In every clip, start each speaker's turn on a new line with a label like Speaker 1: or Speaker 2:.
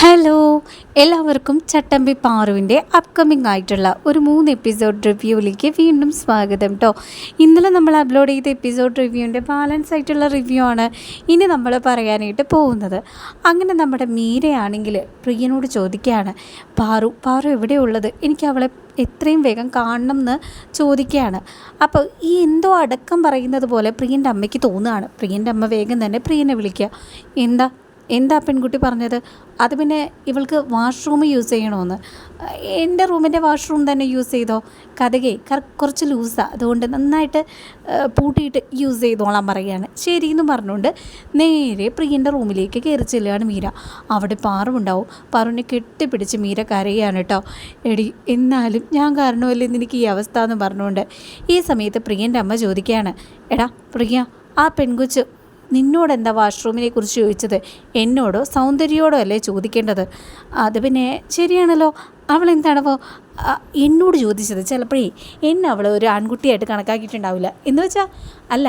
Speaker 1: Hello എല്ലാവർക്കും ചട്ടമ്പി പാറുവിന്റെ upcoming ആയിട്ടുള്ള ഒരു മൂന്ന് എപ്പിസോഡ് റിവ്യൂവിലേക്ക് വീണ്ടും സ്വാഗതം കേട്ടോ ഇന്നലെ നമ്മൾ അപ്ലോഡ് ചെയ്ത എപ്പിസോഡ് റിവ്യൂവിന്റെ ബാലൻസ് ആയിട്ടുള്ള റിവ്യൂ ആണ് ഇനി നമ്മൾ പറയാനായിട്ട് പോകുന്നത്. അങ്ങനെ നമ്മുടെ മീരയാണെങ്കിൽ പ്രിയനോട് ചോദിക്കുകയാണ് പാറു പാറു എവിടെയുള്ളത്? എനിക്ക് അവളെ എത്രയും വേഗം കാണണം എന്ന് ചോദിക്കുകയാണ്. അപ്പോൾ ഈ എന്തോ അടക്കം പറയുന്നത് പോലെ പ്രിയന്റെ അമ്മയ്ക്ക് തോന്നുകയാണ്. പ്രിയന്റെ അമ്മ വേഗം തന്നെ പ്രിയനെ വിളിക്കുക. എന്താ? എന്താ പെൺകുട്ടി പറഞ്ഞത്? അത് പിന്നെ ഇവൾക്ക് വാഷ്റൂം യൂസ് ചെയ്യണമെന്ന് എന്റെ റൂമിന്റെ വാഷ്റൂം തന്നെ യൂസ് ചെയ്തോ? കഥകെ കുറച്ച് ലൂസാണ് അതുകൊണ്ട് നന്നായിട്ട് പൂട്ടിയിട്ട് യൂസ് ചെയ്തോളാൻ പറയുകയാണ്. ശരി എന്ന് പറഞ്ഞുകൊണ്ട് നേരെ പ്രിയന്റെ റൂമിലേക്ക് കയറി ചെല്ലുകയാണ് മീര. അവിടെ പാറുണ്ടാവും. പാറുവിനെ കെട്ടിപ്പിടിച്ച് മീര കരയാണ് കേട്ടോ എടി എന്നാലും ഞാൻ കാരണമല്ലേ എനിക്ക് ഈ അവസ്ഥ എന്ന് പറഞ്ഞുകൊണ്ട് ഈ സമയത്ത് പ്രിയന്റെ അമ്മ ചോദിക്കുകയാണ്. എടാ പ്രിയ ആ പെൺകൊച്ച് നിന്നോട് എന്താ വാഷ്റൂമിനെ കുറിച്ച് ചോദിച്ചത്? എന്നോടോ? സൗന്ദര്യോടോ അല്ലേ ചോദിക്കേണ്ടത്? അത് പിന്നെ ശരിയാണല്ലോ. അവൾ എന്താണവോ എന്നോട് ചോദിച്ചത്. ചിലപ്പോഴേ എന്നെ അവൾ ഒരു ആൺകുട്ടിയായിട്ട് കണക്കാക്കിയിട്ടുണ്ടാവില്ല. എന്ന് വെച്ചാൽ അല്ല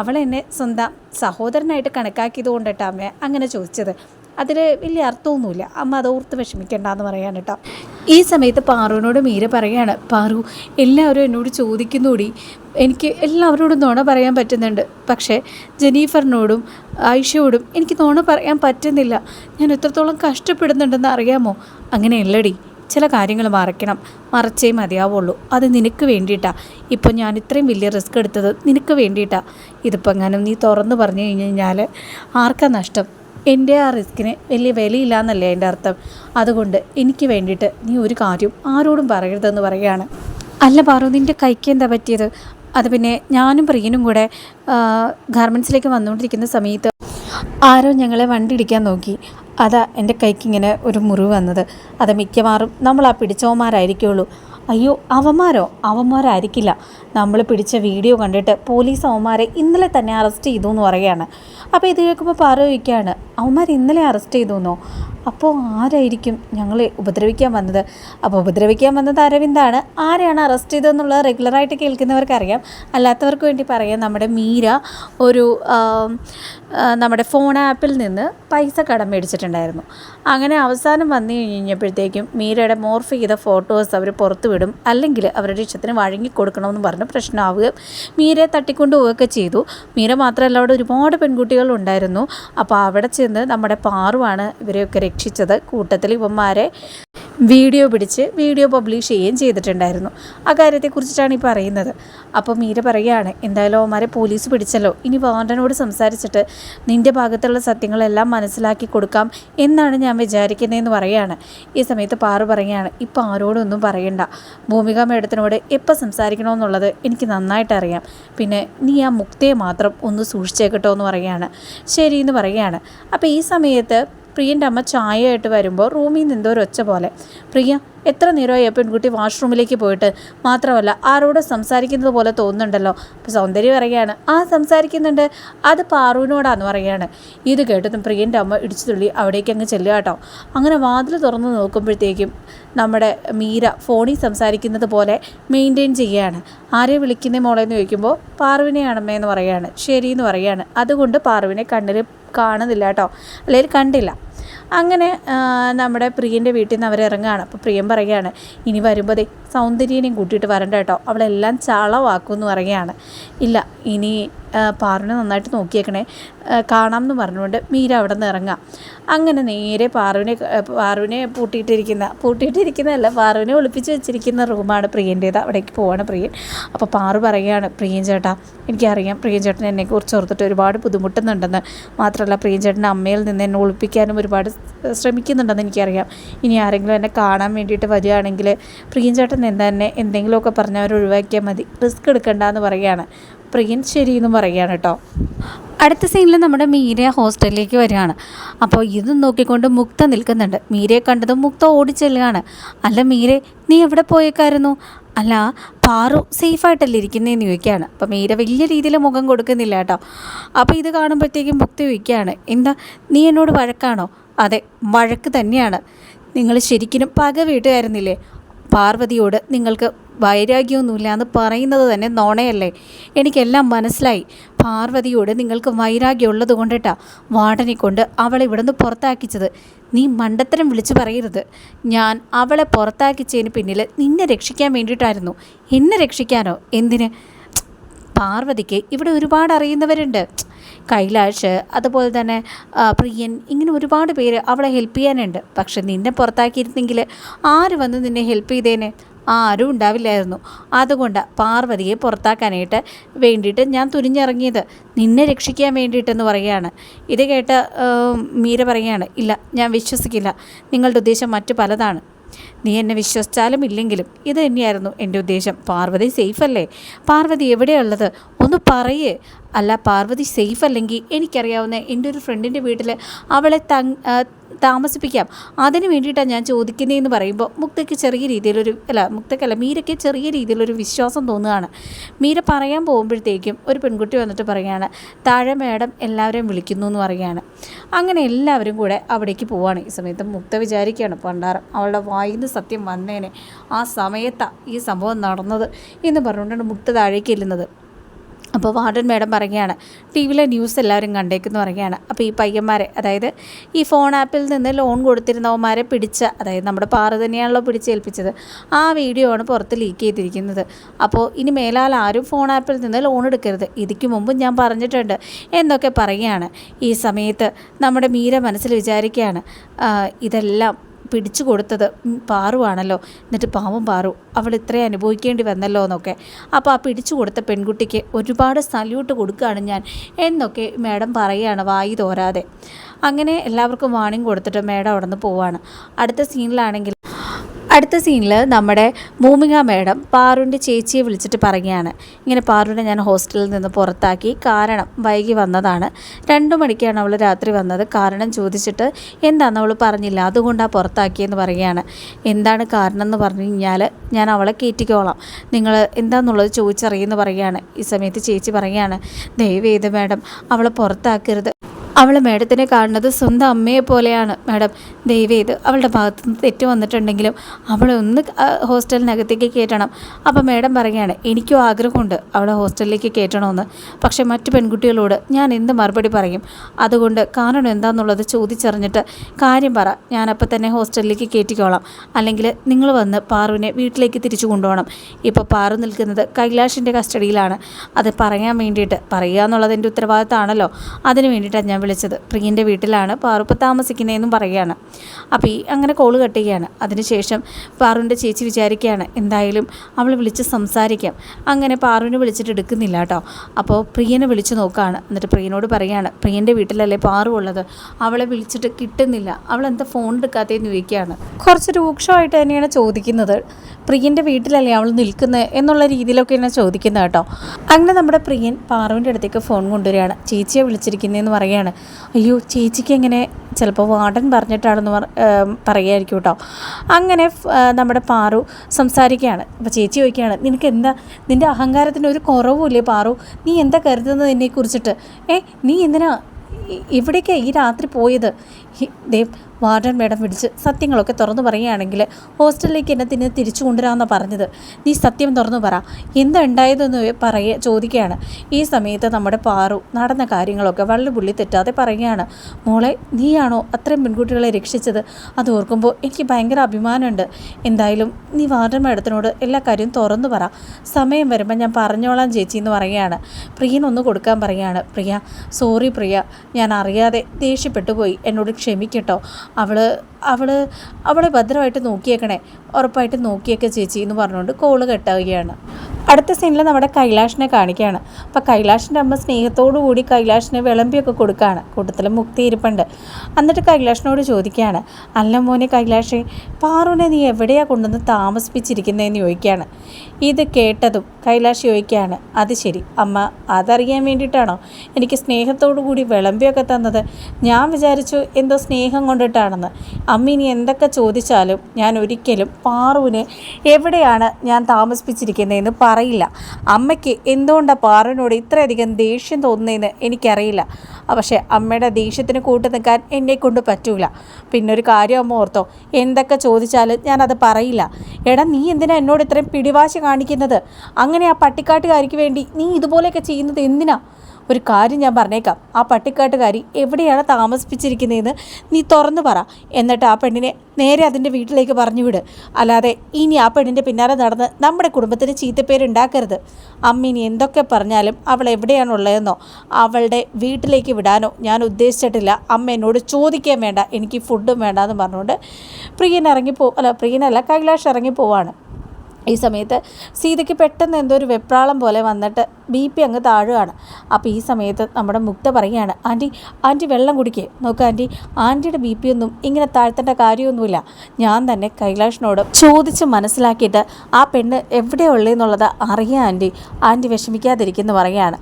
Speaker 1: അവൾ എന്നെ സ്വന്തം സഹോദരനായിട്ട് കണക്കാക്കിയത് കൊണ്ടിട്ടാ അങ്ങനെ ചോദിച്ചത്. അതിൽ വലിയ അർത്ഥമൊന്നുമില്ല. അമ്മ അത് ഓർത്ത് വിഷമിക്കേണ്ടെന്ന് പറയാൻ കേട്ടോ ഈ സമയത്ത് പാറുവിനോട് മീര പറയാണ് പാറു എല്ലാവരും എന്നോട് ചോദിക്കുന്നുകൂടി എനിക്ക് എല്ലാവരോടും നോണ പറയാൻ പറ്റുന്നുണ്ട്. പക്ഷേ ജനീഫറിനോടും ആയിഷയോടും എനിക്ക് നോണ പറയാൻ പറ്റുന്നില്ല. ഞാൻ എത്രത്തോളം കഷ്ടപ്പെടുന്നുണ്ടെന്ന് അറിയാമോ? അങ്ങനെയല്ലടി. ചില കാര്യങ്ങൾ മറയ്ക്കണം. മറച്ചേ മതിയാവുള്ളൂ. അത് നിനക്ക് വേണ്ടിയിട്ടാണ് ഇപ്പോൾ ഞാൻ ഇത്രയും വലിയ റിസ്ക് എടുത്തത് നിനക്ക് വേണ്ടിയിട്ടാണ് ഇതിപ്പോൾ എങ്ങാനും നീ തുറന്ന് പറഞ്ഞു കഴിഞ്ഞ് കഴിഞ്ഞാൽ ആർക്കാ നഷ്ടം? എന്റെ ആ റിസ്കിന് വലിയ വിലയില്ലാന്നല്ലേ എന്റെ അർത്ഥം. അതുകൊണ്ട് എനിക്ക് വേണ്ടിയിട്ട് നീ ഒരു കാര്യം ആരോടും പറയരുതെന്ന് പറയുകയാണ്. അല്ല പാറു നിന്റെ കൈക്ക് എന്താ പറ്റിയത്? അത് പിന്നെ ഞാനും പ്രിയനും കൂടെ ഗാർമെൻസിലേക്ക് വന്നുകൊണ്ടിരിക്കുന്ന സമയത്ത് ആരോ ഞങ്ങളെ വണ്ടി ഇടിക്കാൻ നോക്കി. അതാ എന്റെ കൈക്ക് ഇങ്ങനെ ഒരു മുറിവ് വന്നത്. അത് മിക്കവാറും നമ്മൾ ആ പിടിച്ചവന്മാരായിരിക്കുള്ളൂ. അയ്യോ അവന്മാരോ? അവന്മാരായിരിക്കില്ല. നമ്മൾ പിടിച്ച വീഡിയോ കണ്ടിട്ട് പോലീസ് അവന്മാരെ ഇന്നലെ തന്നെ അറസ്റ്റ് ചെയ്തു എന്ന് പറയുകയാണ്. അപ്പോൾ ഇത് കേൾക്കുമ്പോൾ പാറോയിക്കാണ് അവന്മാർ ഇന്നലെ അറസ്റ്റ് ചെയ്തു എന്നോ അപ്പോൾ ആരായിരിക്കും ഞങ്ങളെ ഉപദ്രവിക്കാൻ വന്നത്? അപ്പോൾ ഉപദ്രവിക്കാൻ വന്നത് അരവിന്ദാണ്. ആരെയാണ് അറസ്റ്റ് ചെയ്തതെന്നുള്ളത് റെഗുലറായിട്ട് കേൾക്കുന്നവർക്കറിയാം. അല്ലാത്തവർക്ക് വേണ്ടി പറയാം നമ്മുടെ മീര ഒരു നമ്മുടെ ഫോൺ ആപ്പിൽ നിന്ന് പൈസ കടം മേടിച്ചിട്ടുണ്ടായിരുന്നു. അങ്ങനെ അവസാനം വന്നു കഴിഞ്ഞപ്പോഴത്തേക്കും മീരയുടെ മോർഫ് ചെയ്ത ഫോട്ടോസ് അവർ പുറത്തു വിടും അല്ലെങ്കിൽ അവരുടെ ഇഷ്ടത്തിന് വഴങ്ങി കൊടുക്കണമെന്ന് പറഞ്ഞ് പ്രശ്നമാവുകയും മീരയെ തട്ടിക്കൊണ്ടു പോവുകയൊക്കെ ചെയ്തു. മീര മാത്രമല്ല അവിടെ ഒരുപാട് പെൺകുട്ടികളുണ്ടായിരുന്നു. അപ്പോൾ അവിടെ ചെന്ന് നമ്മുടെ പാറുവാണ് ഇവരെയൊക്കെ രക്ഷിച്ചത്. കൂട്ടത്തിൽ ഇവന്മാരെ വീഡിയോ പിടിച്ച് വീഡിയോ പബ്ലിഷ് ചെയ്യുകയും ചെയ്തിട്ടുണ്ടായിരുന്നു. ആ കാര്യത്തെക്കുറിച്ചിട്ടാണ് ഈ പറയുന്നത്. അപ്പോൾ മീര പറയുകയാണ് എന്തായാലും അവന്മാരെ പോലീസ് പിടിച്ചല്ലോ. ഇനി വാർഡനോട് സംസാരിച്ചിട്ട് നിന്റെ ഭാഗത്തുള്ള സത്യങ്ങളെല്ലാം മനസ്സിലാക്കി കൊടുക്കാം എന്നാണ് ഞാൻ വിചാരിക്കുന്നതെന്ന് പറയുകയാണ്. ഈ സമയത്ത് പാറു പറയുകയാണ് ഇപ്പോൾ ആരോടൊന്നും പറയണ്ട. ഭൂമിക മേഡത്തിനോട് എപ്പോൾ സംസാരിക്കണമെന്നുള്ളത് എനിക്ക് നന്നായിട്ട് അറിയാം. പിന്നെ നീ ആ മുക്തയെ മാത്രം ഒന്ന് സൂക്ഷിച്ചേക്കട്ടോ എന്ന് പറയുകയാണ്. എന്ന് പറയുകയാണ്. അപ്പോൾ ഈ സമയത്ത് പ്രിയന്റെ അമ്മ ചായയായിട്ട് വരുമ്പോൾ റൂമിൽ നിന്ന് എന്തോ ഒരു ഒച്ച പോലെ. പ്രിയ എത്ര നേരമായി പെൺകുട്ടി വാഷ്റൂമിലേക്ക് പോയിട്ട്? മാത്രമല്ല ആരോട് സംസാരിക്കുന്നത് പോലെ തോന്നുന്നുണ്ടല്ലോ. അപ്പോൾ സൗന്ദര്യം പറയുകയാണ്. ആ സംസാരിക്കുന്നുണ്ട്. അത് പാറുവിനോടാന്ന് പറയുകയാണ്. ഇത് കേട്ടതും പ്രിയന്റെ അമ്മ ഇടിച്ചു തുള്ളി അവിടേക്ക് അങ്ങ് ചെല്ലുക കേട്ടോ. അങ്ങനെ വാതിൽ തുറന്ന് നോക്കുമ്പോഴത്തേക്കും നമ്മുടെ മീര ഫോണിൽ സംസാരിക്കുന്നത് പോലെ മെയിന്റെയിൻ ചെയ്യുകയാണ്. ആരെ വിളിക്കുന്നേ മോളെ? എന്ന് ചോദിക്കുമ്പോൾ പാറുവിനെയാണമ്മേ എന്ന് പറയുകയാണ്. എന്ന് പറയുകയാണ്. അതുകൊണ്ട് പാറുവിനെ കണ്ണിൽ കാണുന്നില്ല കേട്ടോ. അല്ലെങ്കിൽ കണ്ടില്ല. അങ്ങനെ നമ്മുടെ പ്രിയന്റെ വീട്ടിൽ നിന്ന് അവർ ഇറങ്ങുകയാണ്. അപ്പോൾ പ്രിയം പറയുകയാണ് ഇനി വരുമ്പോഴേ സൗന്ദര്യനെയും കൂട്ടിയിട്ട് വരണ്ട കേട്ടോ. അവളെല്ലാം ചളവാക്കും എന്ന് പറയുകയാണ്. ഇല്ല ഇനി പാറുവിനെ നന്നായിട്ട് നോക്കിയേക്കണേ. കാണാം എന്ന് പറഞ്ഞുകൊണ്ട് മീര അവിടെ നിന്ന് ഇറങ്ങാം അങ്ങനെ നേരെ പാറുവിനെ പാറുവിനെ പൂട്ടിയിട്ടിരിക്കുന്ന പൂട്ടിയിട്ടിരിക്കുന്നതല്ല പാറുവിനെ ഒളിപ്പിച്ച് വെച്ചിരിക്കുന്ന റൂമാണ് പ്രിയന്റേത്. അവിടേക്ക് പോവാണ് പ്രിയൻ. അപ്പോൾ പാറു പറയുകയാണ് പ്രിയൻ ചേട്ടാ എനിക്കറിയാം പ്രിയൻ ചേട്ടൻ എന്നെക്കുറിച്ച് ഓർത്തിട്ട് ഒരുപാട് ബുദ്ധിമുട്ടുന്നുണ്ടെന്ന്. മാത്രമല്ല പ്രിയൻ ചേട്ടന്റെ അമ്മയിൽ നിന്ന് എന്നെ ഒളിപ്പിക്കാനും ഒരുപാട് ശ്രമിക്കുന്നുണ്ടെന്ന് എനിക്കറിയാം. ഇനി ആരെങ്കിലും എന്നെ കാണാൻ വേണ്ടിയിട്ട് വരികയാണെങ്കിൽ പ്രിയൻ ചേട്ടൻ എന്താ എന്നെ എന്തെങ്കിലുമൊക്കെ പറഞ്ഞ് അവർ ഒഴിവാക്കിയാൽ മതി. റിസ്ക് എടുക്കണ്ട എന്ന് പറയുകയാണ്. പ്രിയൻ ശരി എന്ന് പറയുകയാണ് കേട്ടോ. അടുത്ത സീനിൽ നമ്മുടെ മീര ഹോസ്റ്റലിലേക്ക് വരികയാണ്. അപ്പോൾ ഇത് നോക്കിക്കൊണ്ട് മുക്ത നിൽക്കുന്നുണ്ട്. മീരയെ കണ്ടതും മുക്ത ഓടിച്ചെല്ലുകയാണ്. അല്ല മീരെ നീ എവിടെ പോയേക്കായിരുന്നു? അല്ല പാറു സേഫായിട്ടല്ലേ ഇരിക്കുന്നതെന്ന് ചോദിക്കുകയാണ്. അപ്പോൾ മീര വലിയ രീതിയിൽ മുഖം കൊടുക്കുന്നില്ല കേട്ടോ. അപ്പോൾ ഇത് കാണുമ്പോഴത്തേക്കും മുക്തി ചോദിക്കുകയാണ് എന്താ നീ എന്നോട് വഴക്കാണോ? അതെ വഴക്ക് തന്നെയാണ്. നിങ്ങൾ ശരിക്കും പക വീട്ടുകാരുന്നില്ലേ? പാർവതിയോട് നിങ്ങൾക്ക് വൈരാഗ്യമൊന്നുമില്ല എന്ന് പറയുന്നത് തന്നെ നോണയല്ലേ? എനിക്കെല്ലാം മനസ്സിലായി. പാർവതിയോട് നിങ്ങൾക്ക് വൈരാഗ്യം ഉള്ളത് കൊണ്ടിട്ടാ വാടനെ കൊണ്ട് അവളെ ഇവിടുന്ന് പുറത്താക്കിച്ചത്. നീ മണ്ടത്തരം വിളിച്ചു പറയരുത്. ഞാൻ അവളെ പുറത്താക്കിച്ചതിന് പിന്നിൽ നിന്നെ രക്ഷിക്കാൻ വേണ്ടിയിട്ടായിരുന്നു. എന്നെ രക്ഷിക്കാനോ? എന്തിന്? പാർവതിക്ക് ഇവിടെ ഒരുപാട് അറിയുന്നവരുണ്ട്. കൈലാഷ് അതുപോലെ തന്നെ പ്രിയൻ ഇങ്ങനെ ഒരുപാട് പേര് അവളെ ഹെൽപ്പ് ചെയ്യാനുണ്ട്. പക്ഷെ നിന്നെ പുറത്താക്കിയിരുന്നെങ്കിൽ ആര് വന്ന് നിന്നെ ഹെൽപ്പ് ചെയ്തേനെ? ആരും ഉണ്ടാവില്ലായിരുന്നു. അതുകൊണ്ട് പാർവതിയെ പുറത്താക്കാനായിട്ട് വേണ്ടിയിട്ട് ഞാൻ തുനിഞ്ഞിറങ്ങിയത്. നിന്നെ രക്ഷിക്കാൻ വേണ്ടിയിട്ടെന്ന് പറയുകയാണ്. ഇത് കേട്ട് മീര പറയുകയാണ് ഇല്ല ഞാൻ വിശ്വസിക്കില്ല. നിങ്ങളുടെ ഉദ്ദേശം മറ്റു പലതാണ്. നീ എന്നെ വിശ്വസിച്ചാലും ഇല്ലെങ്കിലും ഇത് തന്നെയായിരുന്നു എന്റെ ഉദ്ദേശം. പാർവതി സേഫ് അല്ലേ? പാർവതി എവിടെയുള്ളത്? ഒന്ന് പറയേ. അല്ല പാർവതി സേഫ് അല്ലെങ്കിൽ എനിക്കറിയാവുന്ന എന്റെ ഒരു ഫ്രണ്ടിന്റെ വീട്ടിൽ അവളെ തങ് താമസിപ്പിക്കാം. അതിന് വേണ്ടിയിട്ടാണ് ഞാൻ ചോദിക്കുന്നതെന്ന് പറയുമ്പോൾ മുക്തയ്ക്ക് ചെറിയ രീതിയിലൊരു അല്ല മുക്തയ്ക്കല്ല മീരയ്ക്ക് ചെറിയ രീതിയിലൊരു വിശ്വാസം തോന്നുകയാണ്. മീര പറയാൻ പോകുമ്പോഴത്തേക്കും ഒരു പെൺകുട്ടി വന്നിട്ട് പറയുകയാണ് താഴെ മേഡം എല്ലാവരെയും വിളിക്കുന്നു എന്ന് പറയുകയാണ് അങ്ങനെ എല്ലാവരും കൂടെ അവിടേക്ക് പോവാണ്. ഈ സമയത്ത് മുക്ത വിചാരിക്കുകയാണ് പണ്ടാരം അവളുടെ വായിൽ നിന്ന് സത്യം വന്നേനെ. ആ സമയത്താണ് ഈ സംഭവം നടന്നത്. എന്ന് പറഞ്ഞുകൊണ്ടാണ് മുക്ത താഴേക്ക് ചെല്ലുന്നത്. അപ്പോൾ വാർഡൻ മേഡം പറയുകയാണ് ടി വിയിലെ ന്യൂസ് എല്ലാവരും കണ്ടേക്കെന്ന് പറയുകയാണ്. അപ്പോൾ ഈ പയ്യന്മാരെ അതായത് ഈ ഫോൺ ആപ്പിൽ നിന്ന് ലോൺ കൊടുത്തിരുന്നവന്മാരെ പിടിച്ച അതായത് നമ്മുടെ പാറ തന്നെയാണല്ലോ പിടിച്ചേൽപ്പിച്ചത് ആ വീഡിയോ ആണ് പുറത്ത് ലീക്ക് ചെയ്തിരിക്കുന്നത്. അപ്പോൾ ഇനി മേലാൽ ആരും ഫോൺ ആപ്പിൽ നിന്ന് ലോൺ എടുക്കരുത്. ഇതിക്ക് മുമ്പ് ഞാൻ പറഞ്ഞിട്ടുണ്ട് എന്നൊക്കെ പറയുകയാണ്. ഈ സമയത്ത് നമ്മുടെ മീര മനസ്സിൽ വിചാരിക്കുകയാണ് ഇതെല്ലാം പിടിച്ചു കൊടുത്തത് പാറുവാണല്ലോ. എന്നിട്ട് പാവം പാറു അവൾ ഇത്രയും അനുഭവിക്കേണ്ടി വന്നല്ലോ എന്നൊക്കെ. അപ്പോൾ ആ പിടിച്ചു കൊടുത്ത പെൺകുട്ടിക്ക് ഒരുപാട് സല്യൂട്ട് കൊടുക്കുകയാണ് ഞാൻ എന്നൊക്കെ മാഡം പറയുകയാണ് വായി തോരാതെ. അങ്ങനെ എല്ലാവർക്കും വാണിംഗ് കൊടുത്തിട്ട് മാഡം അവിടെ നിന്ന് പോവാണ്. അടുത്ത സീനിലാണെങ്കിൽ അടുത്ത സീനിൽ നമ്മുടെ ഭൂമിക മേഡം പാറുവിന്റെ ചേച്ചിയെ വിളിച്ചിട്ട് പറയുകയാണ്. ഇങ്ങനെ പാറുവിനെ ഞാൻ ഹോസ്റ്റലിൽ നിന്ന് പുറത്താക്കി കാരണം വൈകി വന്നതാണ്. രണ്ടു മണിക്കാണ് അവൾ രാത്രി വന്നത്. കാരണം ചോദിച്ചിട്ട് എന്താണെന്ന് അവൾ പറഞ്ഞില്ല. അതുകൊണ്ടാണ് പുറത്താക്കിയെന്ന് പറയുകയാണ്. എന്താണ് കാരണം എന്ന് പറഞ്ഞു കഴിഞ്ഞാൽ ഞാൻ അവളെ കയറ്റിക്കോളാം നിങ്ങൾ എന്താണെന്നുള്ളത് ചോദിച്ചറിയുമെന്ന് പറയുകയാണ്. ഈ സമയത്ത് ചേച്ചി പറയുകയാണ് ദയവേത് മേഡം അവളെ പുറത്താക്കരുത്. അവൾ മേഡത്തിനെ കാണുന്നത് സ്വന്തം അമ്മയെ പോലെയാണ്. മേഡം ദയവേത് അവളുടെ ഭാഗത്തു നിന്ന് തെറ്റ് വന്നിട്ടുണ്ടെങ്കിലും അവളെ ഒന്ന് ഹോസ്റ്റലിനകത്തേക്ക് കയറ്റണം. അപ്പം മേഡം പറയുകയാണ് എനിക്കും ആഗ്രഹമുണ്ട് അവളെ ഹോസ്റ്റലിലേക്ക് കയറ്റണമെന്ന്. പക്ഷേ മറ്റു പെൺകുട്ടികളോട് ഞാൻ എന്ത് മറുപടി പറയും? അതുകൊണ്ട് കാരണം എന്താണെന്നുള്ളത് ചോദിച്ചറിഞ്ഞിട്ട് കാര്യം പറ. ഞാനപ്പോൾ തന്നെ ഹോസ്റ്റലിലേക്ക് കയറ്റിക്കോളാം. അല്ലെങ്കിൽ നിങ്ങൾ വന്ന് പാറുവിനെ വീട്ടിലേക്ക് തിരിച്ചു കൊണ്ടുപോകണം. ഇപ്പോൾ പാറു നിൽക്കുന്നത് കൈലാഷിന്റെ കസ്റ്റഡിയിലാണ്. അത് പറയാൻ വേണ്ടിയിട്ട് പറയുക എന്നുള്ളത് എന്റെ ഉത്തരവാദിത്തമാണല്ലോ. അതിന് വേണ്ടിയിട്ടാണ് ഞാൻ വിളിച്ചത്. പ്രിയന്റെ വീട്ടിലാണ് പാറുപ്പ് താമസിക്കുന്നതെന്നും പറയുകയാണ്. അപ്പോൾ ഈ അങ്ങനെ കോൾ കട്ട് അതിനുശേഷം പാറുവിന്റെ ചേച്ചി വിചാരിക്കുകയാണ് എന്തായാലും അവൾ വിളിച്ച് സംസാരിക്കാം. അങ്ങനെ പാറുവിനെ വിളിച്ചിട്ട് എടുക്കുന്നില്ല കേട്ടോ. അപ്പോൾ പ്രിയനെ വിളിച്ച് നോക്കുകയാണ് എന്നിട്ട് പ്രിയനോട് പറയുകയാണ് പ്രിയന്റെ വീട്ടിലല്ലേ പാറു ഉള്ളത്? അവളെ വിളിച്ചിട്ട് കിട്ടുന്നില്ല. അവൾ എന്താ ഫോൺ എടുക്കാത്തതെന്ന് ചോദിക്കുകയാണ്. കുറച്ച് രൂക്ഷമായിട്ട് തന്നെയാണ് ചോദിക്കുന്നത്. പ്രിയന്റെ വീട്ടിലല്ലേ അവൾ നിൽക്കുന്നത് എന്നുള്ള രീതിയിലൊക്കെയാണ് ചോദിക്കുന്നത് കേട്ടോ. അങ്ങനെ നമ്മുടെ പ്രിയൻ പാറുവിന്റെ അടുത്തേക്ക് ഫോൺ കൊണ്ടുവരികയാണ്. ചേച്ചിയെ വിളിച്ചിരിക്കുന്നതെന്ന് പറയുകയാണ്. അയ്യോ ചേച്ചിക്ക് എങ്ങനെ? ചിലപ്പോൾ വാർഡൻ പറഞ്ഞിട്ടാണെന്ന് പറയുമായിരിക്കും കേട്ടോ അങ്ങനെ നമ്മുടെ പാറു സംസാരിക്കുകയാണ്. അപ്പോൾ ചേച്ചി ചോദിക്കുകയാണ് നിനക്ക് എന്താ നിന്റെ അഹങ്കാരത്തിന് ഒരു കുറവുമില്ലേ പാറു? നീ എന്താ കരുതുന്നത് എന്നെക്കുറിച്ചിട്ട്? ഏ നീ എന്തിനാ? ഇവിടേക്ക് ഈ രാത്രി പോയത്? ദേവ് വാർഡൻ മേഡം വിളിച്ച് സത്യങ്ങളൊക്കെ തുറന്നു പറയുകയാണെങ്കിൽ ഹോസ്റ്റലിലേക്ക് എന്നെ തിന്നെ തിരിച്ചു കൊണ്ടുവരാമെന്നാണ് പറഞ്ഞത്. നീ സത്യം തുറന്നു പറ. എന്താ ഉണ്ടായതെന്ന് പറയ ചോദിക്കുകയാണ്. ഈ സമയത്ത് നമ്മുടെ പാറു നടന്ന കാര്യങ്ങളൊക്കെ വള്ളി പുള്ളി തെറ്റാതെ പറയുകയാണ്. മോളെ നീയാണോ അത്രയും പെൺകുട്ടികളെ രക്ഷിച്ചത്? അത് ഓർക്കുമ്പോൾ എനിക്ക് ഭയങ്കര അഭിമാനമുണ്ട്. എന്തായാലും നീ വാർഡൻ മേഡത്തിനോട് എല്ലാ കാര്യവും തുറന്നു പറ. സമയം വരുമ്പോൾ ഞാൻ പറഞ്ഞോളാം ചേച്ചി എന്ന് പറയുകയാണ്. പ്രിയനൊന്ന് കൊടുക്കാൻ പറയുകയാണ്. പ്രിയ സോറി പ്രിയ. ഞാൻ അറിയാതെ ദേഷ്യപ്പെട്ടു പോയി. എന്നോട് ക്ഷമിക്കട്ടോ. അവൾ അവൾ അവളെ ഭദ്രമായിട്ട് നോക്കിയേക്കണേ. ഉറപ്പായിട്ട് നോക്കിയേക്കെ ചേച്ചി എന്ന് പറഞ്ഞുകൊണ്ട് കോൾ കെട്ടുകയാണ് അടുത്ത സീനിൽ നമ്മുടെ കൈലാഷിനെ കാണിക്കുകയാണ്. അപ്പോൾ കൈലാഷിന്റെ അമ്മ സ്നേഹത്തോടു കൂടി കൈലാഷിനെ വിളമ്പിയൊക്കെ കൊടുക്കുകയാണ്. കൂട്ടത്തിൽ മുക്തി ഇരിപ്പുണ്ട്. എന്നിട്ട് കൈലാഷിനോട് ചോദിക്കുകയാണ്. അല്ല മോനെ കൈലാഷേ പാറുവിനെ നീ എവിടെയാണ് കൊണ്ടുവന്ന് താമസിപ്പിച്ചിരിക്കുന്നതെന്ന് ചോദിക്കുകയാണ്. ഇത് കേട്ടതും കൈലാഷ് ചോദിക്കുകയാണ് അത് ശരി. അമ്മ അതറിയാൻ വേണ്ടിയിട്ടാണോ? എനിക്ക് സ്നേഹത്തോടു കൂടി വിളമ്പിയൊക്കെ തന്നത്. ഞാൻ വിചാരിച്ചു എന്തോ സ്നേഹം കൊണ്ടിട്ടാണെന്ന്. അമ്മ ഇനി എന്തൊക്കെ ചോദിച്ചാലും ഞാൻ ഒരിക്കലും പാറുവിനെ എവിടെയാണ് ഞാൻ താമസിപ്പിച്ചിരിക്കുന്നതെന്ന് പറയില്ല. അമ്മയ്ക്ക് എന്തുകൊണ്ടാണ് പാറുവിനോട് ഇത്രയധികം ദേഷ്യം തോന്നുന്നതെന്ന് എനിക്കറിയില്ല. പക്ഷേ അമ്മയുടെ ദേഷ്യത്തിന് കൂട്ടു നിൽക്കാൻ എന്നെ കൊണ്ട് പറ്റൂല. പിന്നെ ഒരു കാര്യം അമ്മ ഓർത്തോ എന്തൊക്കെ ചോദിച്ചാലും ഞാനത് പറയില്ല. എടാ നീ എന്തിനാ എന്നോട് ഇത്രയും പിടിവാശി കാണിക്കുന്നത്? അങ്ങനെ ആ പട്ടിക്കാട്ടുകാരിക്ക് വേണ്ടി നീ ഇതുപോലെയൊക്കെ ചെയ്യുന്നത് എന്തിനാ? ഒരു കാര്യം ഞാൻ പറഞ്ഞേക്കാം. ആ പട്ടിക്കാട്ടുകാരി എവിടെയാണ് താമസിപ്പിച്ചിരിക്കുന്നതെന്ന് നീ തുറന്നു പറ. എന്നിട്ട് ആ പെണ്ണിനെ നേരെ അതിന്റെ വീട്ടിലേക്ക് പറഞ്ഞു വിട്. അല്ലാതെ ഇനി ആ പെണ്ണിന്റെ പിന്നാലെ നടന്ന് നമ്മുടെ കുടുംബത്തിന് ചീത്തപ്പേരുണ്ടാക്കരുത് അമ്മ ഇനി എന്തൊക്കെ പറഞ്ഞാലും അവൾ എവിടെയാണുള്ളതെന്നോ അവളുടെ വീട്ടിലേക്ക് വിടാനോ ഞാൻ ഉദ്ദേശിച്ചിട്ടില്ല. അമ്മ എന്നോട് ചോദിക്കാൻ വേണ്ട. എനിക്ക് ഫുഡും വേണ്ട എന്ന് പറഞ്ഞുകൊണ്ട് പ്രിയൻ ഇറങ്ങിപ്പോ അല്ല പ്രിയനല്ല കൈലാഷ് ഇറങ്ങിപ്പോവാണ്. ഈ സമയത്ത് സീതയ്ക്ക് പെട്ടെന്ന് എന്തോ ഒരു വെപ്രാളം പോലെ വന്നിട്ട് ബി പി അങ്ങ് താഴുകയാണ്. അപ്പോൾ ഈ സമയത്ത് നമ്മുടെ മുക്ത പറയുകയാണ് ആന്റി ആന്റി വെള്ളം കുടിക്കേ. നോക്കുക ആന്റി ആന്റിയുടെ ബി പി ഒന്നും ഇങ്ങനെ താഴ്ത്തേണ്ട കാര്യമൊന്നുമില്ല. ഞാൻ തന്നെ കൈലാഷിനോട് ചോദിച്ച് മനസ്സിലാക്കിയിട്ട് ആ പെണ്ണ് എവിടെയുള്ളതെന്നുള്ളത് അറിയാം ആന്റി ആന്റി വിഷമിക്കാതിരിക്കുന്നു പറയുകയാണ്.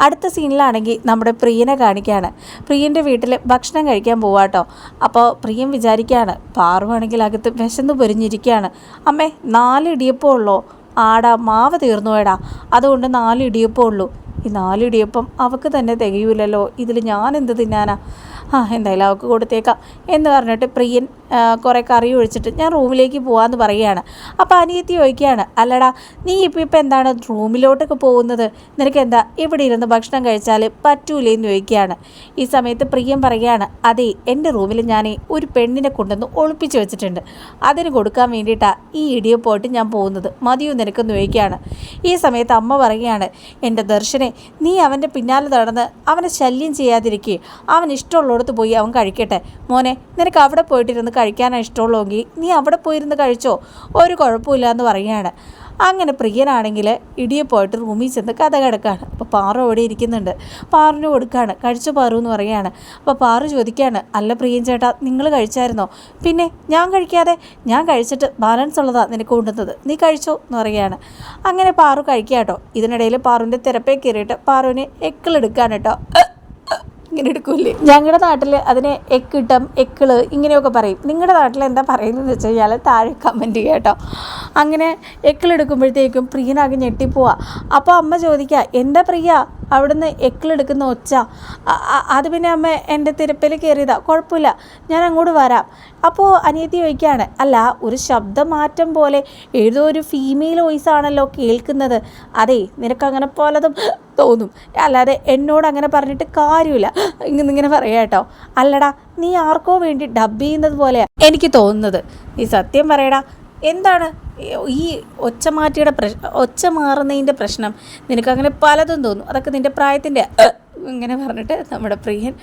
Speaker 1: അടുത്ത സീനിലാണെങ്കിൽ നമ്മുടെ പ്രിയനെ കാണിക്കുകയാണ്. പ്രിയന്റെ വീട്ടിൽ ഭക്ഷണം കഴിക്കാൻ പോവാട്ടോ അപ്പോൾ പ്രിയൻ വിചാരിക്കുകയാണ് പാറുവാണെങ്കിൽ അകത്ത് വിശന്ന് പൊരിഞ്ഞിരിക്കുകയാണ്. അമ്മേ നാല് ഇടിയപ്പോൾ ഉള്ളോ? ആടാ മാവ് തീർന്നു വേടാ അതുകൊണ്ട് നാല് ഇടിയപ്പം ഉള്ളൂ. ഈ നാലിടിയപ്പം അവക്ക് തന്നെ തികയൂലല്ലോ. ഇതിൽ ഞാൻ എന്ത് തിന്നാനാ? ആ എന്തായാലും അവൾക്ക് കൊടുത്തേക്കാം എന്ന് പറഞ്ഞിട്ട് പ്രിയൻ കുറേ കറി ഒഴിച്ചിട്ട് ഞാൻ റൂമിലേക്ക് പോകാമെന്ന് പറയുകയാണ്. അപ്പോൾ അനിയത്തി ചോദിക്കുകയാണ് അല്ലടാ നീ ഇപ്പോൾ ഇപ്പോൾ എന്താണ് റൂമിലോട്ടൊക്കെ പോകുന്നത്? നിനക്ക് എന്താ ഇവിടെ ഇരുന്ന് ഭക്ഷണം കഴിച്ചാൽ പറ്റൂലേ? എന്ന് ചോദിക്കുകയാണ്. ഈ സമയത്ത് പ്രിയൻ പറയുകയാണ് അതെ എന്റെ റൂമിൽ ഞാൻ ഒരു പെണ്ണിനെ കൊണ്ടുവന്ന് ഒളിപ്പിച്ച് വെച്ചിട്ടുണ്ട്. അതിന് കൊടുക്കാൻ വേണ്ടിയിട്ടാണ് ഈ ഇടിയപ്പോയിട്ട് ഞാൻ പോകുന്നത്. മതിയോ നിനക്കെന്ന് ചോദിക്കുകയാണ്. ഈ സമയത്ത് അമ്മ പറയുകയാണ് എന്റെ ദർശനെ നീ അവന്റെ പിന്നാലെ നടന്ന് അവനെ ശല്യം ചെയ്യാതിരിക്കുക അവൻ ഇഷ്ടമുള്ളിടത്ത് പോയി അവൻ കഴിക്കട്ടെ. മോനെ നിനക്ക് അവിടെ പോയിട്ടിരുന്ന് കഴിക്കാനാണ് ഇഷ്ടമുള്ളൂവെങ്കിൽ നീ അവിടെ പോയിരുന്ന് കഴിച്ചോ? ഒരു കുഴപ്പമില്ല എന്ന് പറയുകയാണ്. അങ്ങനെ പ്രിയനാണെങ്കിൽ ഇടിയെ പോയിട്ട് റൂമിൽ ചെന്ന് കഥ കിടക്കുകയാണ് അപ്പോൾ പാറു അവിടെ ഇരിക്കുന്നുണ്ട്. പാറിന് കൊടുക്കുകയാണ് കഴിച്ച പാറു എന്ന് പറയുകയാണ്. അപ്പോൾ പാറു ചോദിക്കുകയാണ് അല്ല പ്രിയൻ ചേട്ടാ നിങ്ങൾ കഴിച്ചായിരുന്നോ? പിന്നെ ഞാൻ കഴിക്കാതെ ഞാൻ കഴിച്ചിട്ട് ബാലൻസ് ഉള്ളതാണ് നിനക്ക് കൊണ്ടുവന്നത്. നീ കഴിച്ചോ? എന്ന് പറയുകയാണ്. അങ്ങനെ പാറു കഴിക്കുക കേട്ടോ. ഇതിനിടയിൽ പാറുവിന്റെ തിരപ്പേ കയറിയിട്ട് പാറുവിനെ എക്കിളെടുക്കുകയാണ് കേട്ടോ. ഇങ്ങനെ എടുക്കൂലേ ഞങ്ങളുടെ നാട്ടിൽ അതിനെ എക്കിട്ടം എക്കിൾ ഇങ്ങനെയൊക്കെ പറയും. നിങ്ങളുടെ നാട്ടിൽ എന്താ പറയുന്നതെന്ന് വെച്ച് കഴിഞ്ഞാൽ താഴെ കമന്റ് കേട്ടോ. അങ്ങനെ എക്കിളെടുക്കുമ്പോഴത്തേക്കും പ്രിയനാകെ ഞെട്ടിപ്പോവാ. അപ്പോൾ അമ്മ ചോദിക്കുക എന്താ പ്രിയ? അവിടുന്ന് എക്കിളെടുക്കുന്ന ഒച്ച. അത് പിന്നെ അമ്മ എന്റെ തിരപ്പിൽ കയറിയതാ കുഴപ്പമില്ല ഞാൻ അങ്ങോട്ട് വരാം. അപ്പോൾ അനിയത്തി ചോദിക്കുകയാണ് അല്ല ഒരു ശബ്ദമാറ്റം പോലെ ഏതോ ഒരു ഫീമെയിൽ വോയിസ് ആണല്ലോ കേൾക്കുന്നത്. അതെ നിനക്കങ്ങനെ പലതും തോന്നും. അല്ലാതെ എന്നോട് അങ്ങനെ പറഞ്ഞിട്ട് കാര്യമില്ല. ഇങ്ങനെ പറയാം കേട്ടോ. അല്ലടാ നീ ആർക്കോ വേണ്ടി ഡബ് ചെയ്യുന്നത് പോലെ എനിക്ക് തോന്നുന്നത്. നീ സത്യം പറയടാ എന്താണ് ഈ ഒച്ചമാറ്റിയുടെ പ്രശ് ഒച്ച മാറുന്നതിന്റെ പ്രശ്നം? നിനക്കങ്ങനെ പലതും തോന്നും. അതൊക്കെ നിന്റെ പ്രായത്തിന്റെ ഇങ്ങനെ പറഞ്ഞിട്ട് നമ്മുടെ പ്രിയൻ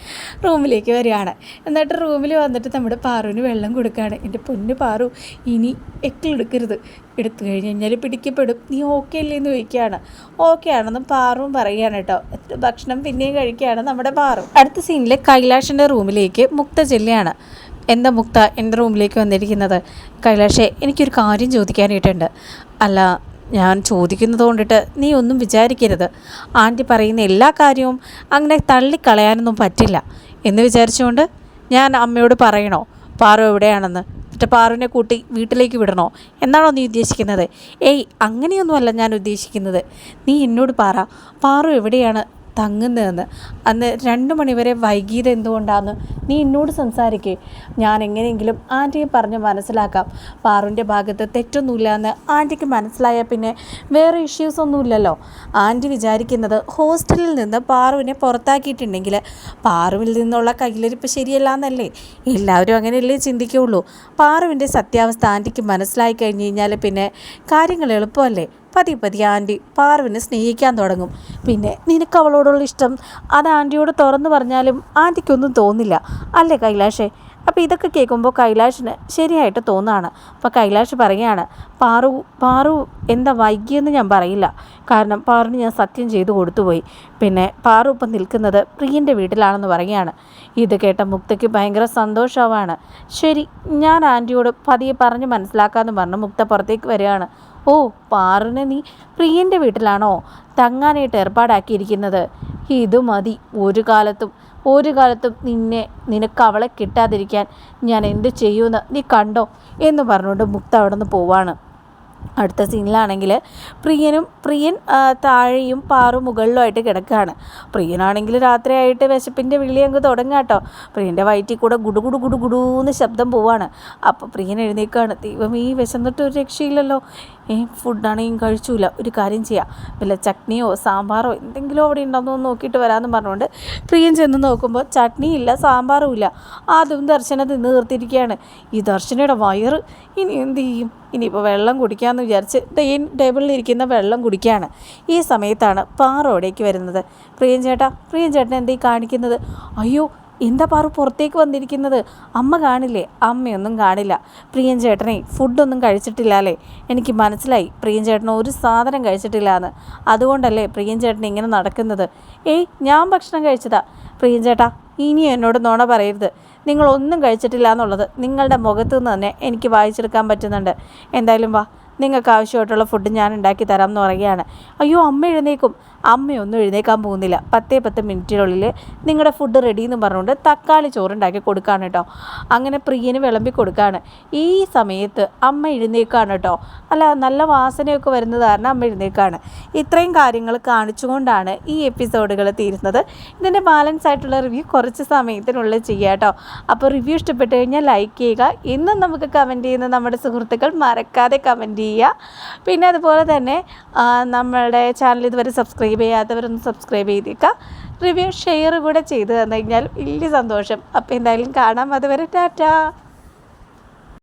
Speaker 1: റൂമിലേക്ക് വരികയാണ്. എന്നിട്ട് റൂമിൽ വന്നിട്ട് നമ്മുടെ പാറുവിന് വെള്ളം കൊടുക്കുകയാണ്. എന്റെ പൊന്ന് പാറു ഇനി എക്കിലെടുക്കരുത് എടുത്തു കഴിഞ്ഞ് കഴിഞ്ഞാൽ പിടിക്കപ്പെടും. നീ ഓക്കെ അല്ലേ? എന്ന് ചോദിക്കുകയാണ്. ഓക്കെ ആണെന്ന് പാറുവും പറയുകയാണ് കേട്ടോ. ഭക്ഷണം പിന്നെയും കഴിക്കുകയാണ് നമ്മുടെ പാറു. അടുത്ത സീനിൽ കൈലാഷിന്റെ റൂമിലേക്ക് മുക്ത ചെല്ലുകയാണ്. എന്താ മുക്ത? എന്റെ റൂമിലേക്ക് വന്നിരിക്കുന്നത്? കൈലാഷേ എനിക്കൊരു കാര്യം ചോദിക്കാനായിട്ടുണ്ട്. അല്ല ഞാൻ ചോദിക്കുന്നത് കൊണ്ടിട്ട് നീ ഒന്നും വിചാരിക്കരുത്. ആന്റി പറയുന്ന എല്ലാ കാര്യവും അങ്ങനെ തള്ളിക്കളയാനൊന്നും പറ്റില്ല. എന്ന് വിചാരിച്ചുകൊണ്ട് ഞാൻ അമ്മയോട് പറയണോ? പാറു എവിടെയാണെന്ന്? എന്നിട്ട് പാറുവിനെ കൂട്ടി വീട്ടിലേക്ക് വിടണോ? എന്നാണോ നീ ഉദ്ദേശിക്കുന്നത്? ഏയ് അങ്ങനെയൊന്നുമല്ല ഞാൻ ഉദ്ദേശിക്കുന്നത്. നീ എന്നോട് പറ പാറു എവിടെയാണ്? തങ്ങുന്നതെന്ന്. അന്ന് രണ്ട് മണിവരെ വൈകിയത് എന്തുകൊണ്ടാന്ന് നീ എന്നോട് സംസാരിക്കേ. ഞാൻ എങ്ങനെയെങ്കിലും ആന്റിയെ പറഞ്ഞ് മനസ്സിലാക്കാം. പാറുവിന്റെ ഭാഗത്ത് തെറ്റൊന്നുമില്ല എന്ന് ആന്റിക്ക് മനസ്സിലായാൽ പിന്നെ വേറെ ഇഷ്യൂസ് ഒന്നുമില്ലല്ലോ. ആന്റി വിചാരിക്കുന്നത് ഹോസ്റ്റലിൽ നിന്ന് പാറുവിനെ പുറത്താക്കിയിട്ടുണ്ടെങ്കിൽ പാറുവിൽ നിന്നുള്ള കയ്യിലിരിപ്പ് ശരിയല്ല എന്നല്ലേ എല്ലാവരും അങ്ങനെയല്ലേ ചിന്തിക്കുകയുള്ളൂ പാറുവിന്റെ സത്യാവസ്ഥ ആന്റിക്ക് മനസ്സിലായി കഴിഞ്ഞ് കഴിഞ്ഞാൽ പിന്നെ കാര്യങ്ങൾ എളുപ്പമല്ലേ? പതി പതി ആന്റി പാർവിനെ സ്നേഹിക്കാൻ തുടങ്ങും. പിന്നെ നിനക്ക് അവളോടുള്ള ഇഷ്ടം അത് ആന്റിയോട് തുറന്നു പറഞ്ഞാലും ആന്റിക്കൊന്നും തോന്നില്ല. അല്ലേ കൈലാഷേ? അപ്പോൾ ഇതൊക്കെ കേൾക്കുമ്പോൾ കൈലാഷിന് ശരിയായിട്ട് തോന്നുകയാണ് അപ്പോൾ കൈലാഷ് പറയുകയാണ് പാറു പാറു എന്താ വൈകിയെന്ന് ഞാൻ പറയില്ല. കാരണം പാറുവിന് ഞാൻ സത്യം ചെയ്തു കൊടുത്തുപോയി. പിന്നെ പാറു ഇപ്പം നിൽക്കുന്നത് പ്രിയന്റെ വീട്ടിലാണെന്ന് പറയുകയാണ്. ഇത് കേട്ട മുക്തയ്ക്ക് ഭയങ്കര സന്തോഷമാവാണ് ശരി ഞാൻ ആന്റിയോട് പതിയെ പറഞ്ഞ് മനസ്സിലാക്കാമെന്ന് പറഞ്ഞു മുക്ത പുറത്തേക്ക് വരികയാണ്. ഓ പാറിനെ നീ പ്രിയന്റെ വീട്ടിലാണോ തങ്ങാനായിട്ട് ഏർപ്പാടാക്കിയിരിക്കുന്നത്? ഇത് മതി ഒരു കാലത്തും ഒരു കാലത്തും നിന്നെ നിനക്ക് അവളെ കിട്ടാതിരിക്കാൻ ഞാൻ എന്ത് ചെയ്യുമെന്ന് നീ കണ്ടോ? എന്ന് പറഞ്ഞുകൊണ്ട് മുക്ത അവിടെ നിന്ന് പോവാണ്. അടുത്ത സീനിലാണെങ്കിൽ പ്രിയനും പ്രിയൻ താഴെയും പാറും മുകളിലുമായിട്ട് കിടക്കുകയാണ്. പ്രിയനാണെങ്കിൽ രാത്രിയായിട്ട് വിശപ്പിന്റെ വിളി അങ്ങ് തുടങ്ങാം കേട്ടോ. പ്രിയന്റെ വയറ്റിൽ കൂടെ ഗുഡു ഗുഡു ഗുഡു ഗുഡൂന്ന് ശബ്ദം പോവാണ്. അപ്പോൾ പ്രിയൻ എഴുന്നേക്കാണ് ദൈവം ഈ വിശന്നിട്ട് ഒരു രക്ഷയില്ലല്ലോ. ഏ ഫുഡാണെങ്കിൽ കഴിച്ചൂല. ഒരു കാര്യം ചെയ്യാം. വല്ല ചട്നിയോ സാമ്പാറോ എന്തെങ്കിലും അവിടെ ഉണ്ടോയെന്ന് നോക്കിയിട്ട് വരാമെന്ന് പറഞ്ഞുകൊണ്ട് പ്രിയൻ ചെന്ന് നോക്കുമ്പോൾ ചട്നിയില്ല ഇല്ല സാമ്പാറും ഇല്ല. അതും ദർശന തിന്ന് തീർത്തിരിക്കുകയാണ്. ഈ ദർശനയുടെ വയറ് ഇനി എന്ത് ചെയ്യും? ഇനിയിപ്പോൾ വെള്ളം കുടിക്കാമെന്ന് വിചാരിച്ച് ഡെയിൻ ടേബിളിൽ ഇരിക്കുന്ന വെള്ളം കുടിക്കുകയാണ് ഈ സമയത്താണ് പാറോടേക്ക് വരുന്നത്. പ്രിയൻ ചേട്ടാ പ്രിയൻ ചേട്ടൻ എന്തീ കാണിക്കുന്നത്? അയ്യോ എന്താ പാറു പുറത്തേക്ക് വന്നിരിക്കുന്നത്? അമ്മ കാണില്ലേ? അമ്മയൊന്നും കാണില്ല. പ്രിയൻ ചേട്ടനെ ഫുഡൊന്നും കഴിച്ചിട്ടില്ല അല്ലേ? എനിക്ക് മനസ്സിലായി പ്രിയൻ ചേട്ടൻ ഒരു സാധനം കഴിച്ചിട്ടില്ല എന്ന്. അതുകൊണ്ടല്ലേ പ്രിയൻ ചേട്ടൻ ഇങ്ങനെ നടക്കുന്നത്? ഏയ് ഞാൻ ഭക്ഷണം കഴിച്ചതാ. പ്രിയൻ ചേട്ടാ ഇനി എന്നോട് നുണ പറയരുത്. നിങ്ങളൊന്നും കഴിച്ചിട്ടില്ല എന്നുള്ളത് നിങ്ങളുടെ മുഖത്തു നിന്ന് തന്നെ എനിക്ക് വായിച്ചെടുക്കാൻ പറ്റുന്നുണ്ട്. എന്തായാലും വാ നിങ്ങൾക്ക് ആവശ്യമായിട്ടുള്ള ഫുഡ് ഞാൻ ഉണ്ടാക്കി തരാം എന്ന് പറയുകയാണ്. അയ്യോ അമ്മ എഴുന്നേക്കും അമ്മയൊന്നും എഴുന്നേക്കാൻ പോകുന്നില്ല. പത്തേ പത്ത് മിനിറ്റിനുള്ളിൽ നിങ്ങളുടെ ഫുഡ് റെഡി എന്ന് പറഞ്ഞുകൊണ്ട് തക്കാളി ചോറുണ്ടാക്കി കൊടുക്കുകയാണ് കേട്ടോ. അങ്ങനെ പ്രിയന് വിളമ്പി കൊടുക്കുകയാണ് ഈ സമയത്ത് അമ്മ എഴുന്നേക്കാണ് കേട്ടോ. അല്ല നല്ല വാസനയൊക്കെ വരുന്നത് കാരണം അമ്മ എഴുന്നേക്കാണ്. ഇത്രയും കാര്യങ്ങൾ കാണിച്ചുകൊണ്ടാണ് ഈ എപ്പിസോഡുകൾ തീരുന്നത്. ഇതിന്റെ ബാലൻസ് ആയിട്ടുള്ള റിവ്യൂ കുറച്ച് സമയത്തിനുള്ളിൽ ചെയ്യുക കേട്ടോ. അപ്പോൾ റിവ്യൂ ഇഷ്ടപ്പെട്ട് കഴിഞ്ഞാൽ ലൈക്ക് ചെയ്യുക. ഇന്നും നമുക്ക് കമന്റ് ചെയ്യുന്ന നമ്മുടെ സുഹൃത്തുക്കൾ മറക്കാതെ കമന്റ് ചെയ്യുക. പിന്നെ അതുപോലെ തന്നെ നമ്മളുടെ ചാനൽ ഇതുവരെ സബ്സ്ക്രൈബ് ചെയ്യാത്തവരൊന്ന് സബ്സ്ക്രൈബ് ചെയ്തേക്കുക റിവ്യൂ ഷെയർ കൂടെ ചെയ്തു തന്നു കഴിഞ്ഞാൽ വലിയ സന്തോഷം. അപ്പോൾ എന്തായാലും കാണാം. അതുവരെ ടാറ്റാ.